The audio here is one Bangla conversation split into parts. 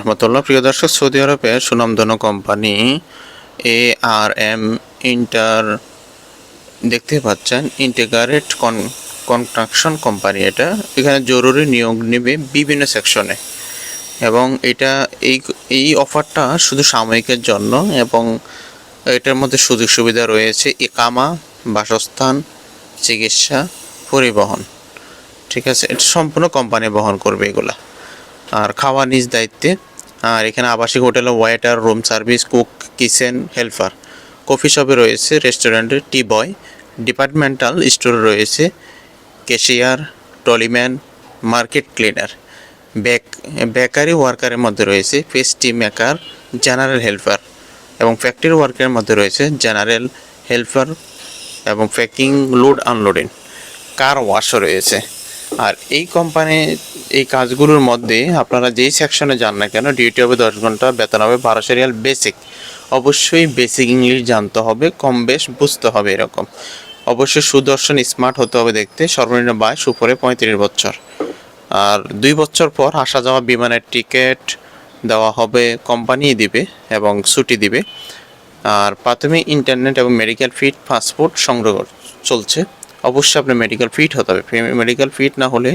রহমতুল্লাহ, প্রিয় দর্শক, সৌদি আরবের সুনামধন্য company A R M inter, দেখতে পাচ্ছেন, ইন্টিগ্রেট কনস্ট্রাকশন কোম্পানি এটা। এখানে জরুরি নিয়োগ নেবে বিভিন্ন সেকশনে। এবং এটা, এই এই অফারটা শুধু সাময়িকের জন্য এবং এটার মধ্যে সুযোগ সুবিধা রয়েছে ইকামা, বাসস্থান, চিকিৎসা, পরিবহন। ঠিক আছে, এটা সম্পূর্ণ কোম্পানি বহন করবে এগুলা। আর খাওয়া নিজ দায়িত্বে। আর এখানে আবাসিক hotel waiter room service cook kitchen helper coffee শপে রয়েছে রেস্টুরেন্টে টি বয় ডিপার্টমেন্টাল স্টোরে রয়েছে cashier trolleyman market cleaner bake bakery ওয়ার্কারের মধ্যে রয়েছে পেস্টি মেকার জেনারেল হেল্পার এবং ফ্যাক্টরি ওয়ার্কারের মধ্যে রয়েছে জেনারেল হেল্পার এবং প্যাকিং লোড আনলোডিং কার ওয়াশও রয়েছে। আর এই কোম্পানি এই কাজগুলোর মধ্যে আপনারা যেই সেকশনে যান না কেন ডিউটি হবে দশ ঘণ্টা, বেতন হবে বারোশো রিয়াল বেসিক অবশ্যই বেসিক ইংলিশ জানতে হবে, কম বেশ বুঝতে হবে এরকম। অবশ্যই সুদর্শন স্মার্ট হতে হবে দেখতে, সর্বনিম্ন বয়স উপরে পঁয়ত্রিশ বছর। আর দুই বছর পর আসা যাওয়া বিমানের টিকিট দেওয়া হবে কোম্পানি দিবে এবং ছুটি দিবে। আর প্রাথমিক ইন্টারনেট এবং মেডিকেল ফিট পাসপোর্ট সংগ্রহ চলছে। অবশ্যই আপনার মেডিকেল ফিট হতে হবে। মেডিকেল ফিট না হলে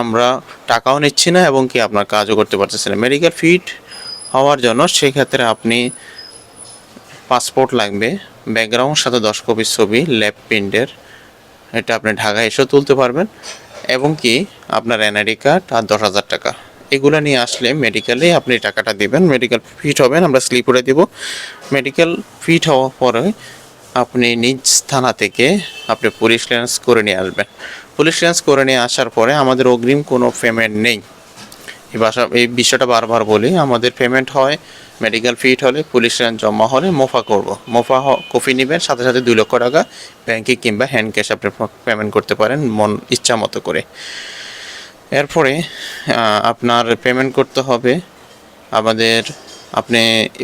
আমরা টাকাও নিচ্ছি না এবং কি আপনার কাজও করতে পারতেছি না। মেডিকেল ফিট হওয়ার জন্য সেক্ষেত্রে আপনি পাসপোর্ট লাগবে ব্যাকগ্রাউন্ড সাথে দশ কপি ছবি ল্যাব প্রিন্টের এটা আপনি ঢাকায় এসেও তুলতে পারবেন এবং কি আপনার এনআইডি কার্ড আর দশ হাজার টাকা। এগুলো নিয়ে আসলে মেডিকেলে আপনি টাকাটা দিবেন মেডিকেল ফিট হবেন, আমরা স্লিপ করে দেব। মেডিকেল ফিট হওয়ার পরে আপনি নিজ থানা থেকে আপনি পুলিশ ক্লিয়ারেন্স করে নিয়ে আসবেন। পুলিশ ক্লিয়ারেন্স করে নিয়ে আসার পরে আমাদের অগ্রিম কোনো পেমেন্ট নেই। এই বাসা এই বিষয়টা বারবার বলি, আমাদের পেমেন্ট হয় মেডিকেল ফিট হলে পুলিশ ক্লিয়ারেন্স জমা হলে মোফা করব। মোফা কপি নেবেন, সাথে সাথে দুই লক্ষ টাকা ব্যাংকে কিংবা হ্যান্ড ক্যাশ আপনি পেমেন্ট করতে পারেন মন ইচ্ছা মতো করে। এরপরে আপনার পেমেন্ট করতে হবে আমাদের আপনি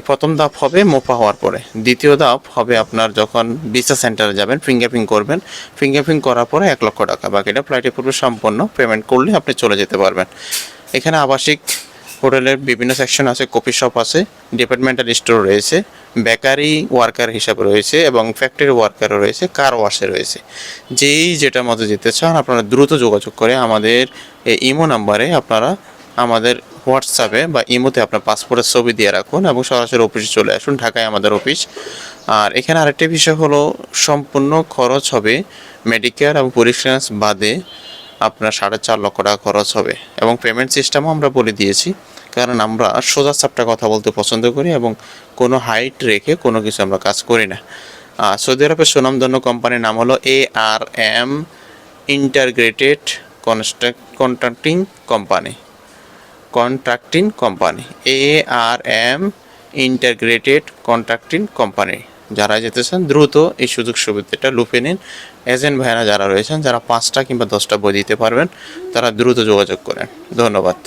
প্রথম ধাপ হবে মোফা হওয়ার পরে। দ্বিতীয় ধাপ হবে আপনার যখন ভিসা সেন্টারে যাবেন, ফিঙ্গারপ্রিন্ট করবেন। ফিঙ্গারপ্রিন্ট করার পরে এক লক্ষ টাকা, বাকিটা ফ্লাইটে পূর্বে সম্পন্ন পেমেন্ট করলে আপনি চলে যেতে পারবেন। এখানে আবাসিক হোটেলের বিভিন্ন সেকশন আছে কফি শপ আছে ডিপার্টমেন্টাল স্টোর রয়েছে বেকারি ওয়ার্কার হিসাবে রয়েছে এবং ফ্যাক্টরি ওয়ার্কারও রয়েছে কার ওয়াশে রয়েছে। যেই যেটা মতো যেতে চান, আপনারা দ্রুত যোগাযোগ করে আমাদের এই ইমো নাম্বারে আপনারা আমাদের হোয়াটসঅ্যাপে বা ইমোতে আপনার পাসপোর্টের ছবি দিয়ে রাখুন এবং সরাসরি অফিসে চলে আসুন, ঢাকায় আমাদের অফিস। আর এখানে আরেকটি বিষয় হলো, সম্পূর্ণ খরচ হবে মেডিকেয়ার এবং পরিশ্রাস বাদে আপনার সাড়ে চার লক্ষ টাকা খরচ হবে। এবং পেমেন্ট সিস্টেমও আমরা বলে দিয়েছি, কারণ আমরা সোজা সাপটা কথা বলতে পছন্দ করি এবং কোনো হাইট রেখে কোনো কিছু আমরা কাজ করি না। সৌদি আরবের সুনামধন্য কোম্পানির নাম হলো A R M integrated construct contracting company contracting company A R M integrated contracting company যারা যেতেছেন দ্রুত এই সুযোগ সুবিধাটা লুপে নিন। এজেন্ট ভাইরা যারা রয়েছেন, যারা পাঁচটা কিংবা দশটা বই দিতে পারবেন, তারা দ্রুত যোগাযোগ করেন। ধন্যবাদ।